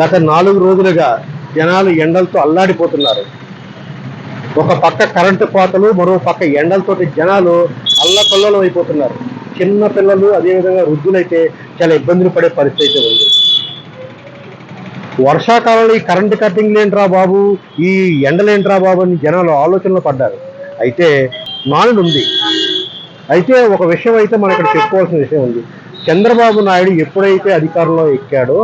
గత నాలుగు రోజులుగా జనాలు ఎండలతో అల్లాడిపోతున్నారు. ఒక పక్క కరెంటు కోతలు మరో పక్క ఎండలతోటి జనాలు అల్లకల్లోలం అయిపోతున్నారు. చిన్న పిల్లలు అదేవిధంగా వృద్ధులైతే చాలా ఇబ్బందులు పడే పరిస్థితి అయితే ఉంది. వర్షాకాలంలో ఈ కరెంటు కట్టింగ్ ఏంట్రా బాబు? ఈ ఎండలేంట్రా బాబు అని జనాలు ఆలోచనలో పడ్డారు. అయితే నానుడు ఉంది. అయితే ఒక విషయం అయితే మనం ఇక్కడ చెప్పుకోవాల్సిన విషయం ఉంది. చంద్రబాబు నాయుడు ఎప్పుడైతే అధికారంలో ఎక్కాడో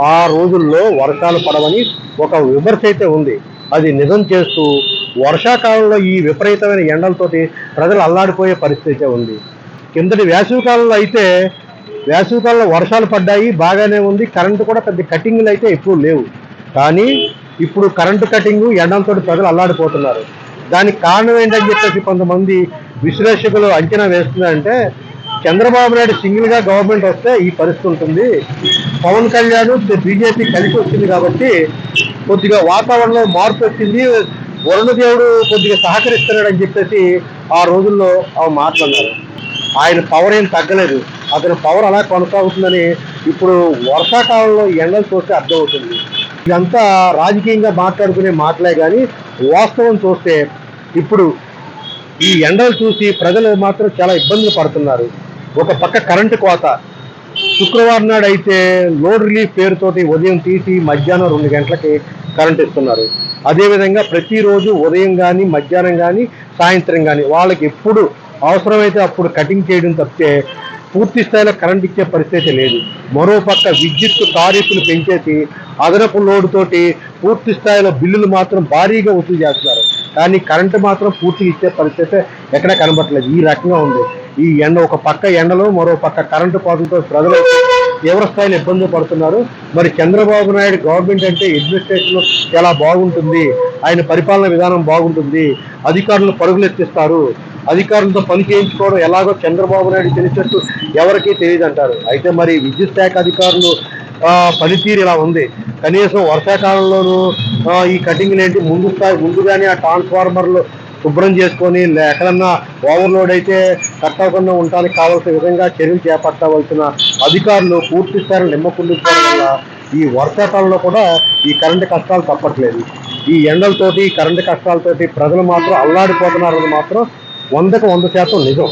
ఆ రోజుల్లో వర్షాలు పడవని ఒక విమర్శ అయితే ఉంది. అది నిజం చేస్తూ వర్షాకాలంలో ఈ విపరీతమైన ఎండలతోటి ప్రజలు అల్లాడిపోయే పరిస్థితి అయితే ఉంది. కిందటి వేసవికాలంలో అయితే వేసవికాలంలో వర్షాలు పడ్డాయి బాగానే ఉంది. కరెంటు కూడా పెద్ద కటింగ్లు అయితే ఎక్కువ లేవు. కానీ ఇప్పుడు కరెంటు కటింగ్ ఎండలతో ప్రజలు అల్లాడిపోతున్నారు. దానికి కారణం ఏంటని చెప్పేసి కొంతమంది విశ్లేషకులు అంచనా వేస్తున్నారంటే చంద్రబాబు నాయుడు సింగిల్గా గవర్నమెంట్ వస్తే ఈ పరిస్థితి ఉంటుంది. పవన్ కళ్యాణ్ బీజేపీ కలిసి వచ్చింది కాబట్టి కొద్దిగా వాతావరణంలో మార్పు వచ్చింది. వరుణదేవుడు కొద్దిగా సహకరిస్తున్నాడని చెప్పేసి ఆ రోజుల్లో ఆ మాట్లాడినారు ఆయన పవర్ ఏం తగ్గలేదు. అతని పవర్ అలా కొనసాగుతుందని ఇప్పుడు వర్షాకాలంలో ఎండలు చూస్తే అర్థమవుతుంది. ఇదంతా రాజకీయంగా మాట్లాడుకునే మాటలే కానీ వాస్తవం చూస్తే ఇప్పుడు ఈ ఎండలు చూసి ప్రజలు మాత్రం చాలా ఇబ్బందులు పడుతున్నారు. ఒక పక్క కరెంటు కోత. శుక్రవారం నాడు అయితే లోడ్ రిలీఫ్ పేరుతోటి ఉదయం తీసి మధ్యాహ్నం రెండు గంటలకి కరెంట్ ఇస్తున్నారు. అదేవిధంగా ప్రతిరోజు ఉదయం కానీ మధ్యాహ్నం కానీ సాయంత్రం కానీ వాళ్ళకి ఎప్పుడు అవసరమైతే అప్పుడు కటింగ్ చేయడం తప్పితే పూర్తి స్థాయిలో కరెంట్ ఇచ్చే పరిస్థితి లేదు. మరోపక్క విద్యుత్ టారిఫ్లు పెంచేసి అదనపు లోడ్ తోటి పూర్తి స్థాయిలో బిల్లులు మాత్రం భారీగా వసూలు చేస్తున్నారు. కానీ కరెంటు మాత్రం పూర్తిగా ఇచ్చే పరిస్థితి ఎక్కడ కనబడట్లేదు. ఈ రకంగా ఉంది. ఈ ఎండ ఒక పక్క ఎండలో మరో పక్క కరెంటు కోతలతో ప్రజలు తీవ్ర స్థాయిలో ఇబ్బంది పడుతున్నారు. మరి చంద్రబాబు నాయుడు గవర్నమెంట్ అంటే అడ్మినిస్ట్రేషన్ చాలా బాగుంటుంది? ఆయన పరిపాలన విధానం బాగుంటుంది. అధికారులు పరుగులు ఎత్తిస్తారు. అధికారులతో పని చేయించుకోవడం ఎలాగో చంద్రబాబు నాయుడు తెలిసినట్టు ఎవరికీ తెలియదు అంటారు అయితే మరి విద్యుత్ శాఖ అధికారులు పనితీరు ఇలా ఉంది. కనీసం వర్షాకాలంలోనూ ఈ కటింగ్లు ఏంటి? ముందు స్థాయి ముందుగానే ఆ ట్రాన్స్ఫార్మర్లు శుభ్రం చేసుకొని ఎక్కడన్నా ఓవర్లోడ్ అయితే కట్టకుండా ఉండడానికి కావాల్సిన విధంగా చర్యలు చేపట్టవలసిన అధికారులు పూర్తి స్థాయిలో నిమ్మకుండిపోవడం వల్ల ఈ వర్షాకాలంలో కూడా ఈ కరెంటు కష్టాలు తప్పట్లేదు. ఈ ఎండలతోటి ఈ కరెంటు కష్టాలతోటి ప్రజలు మాత్రం అల్లాడిపోతున్నారని మాత్రం వందకు వంద శాతం నిజం.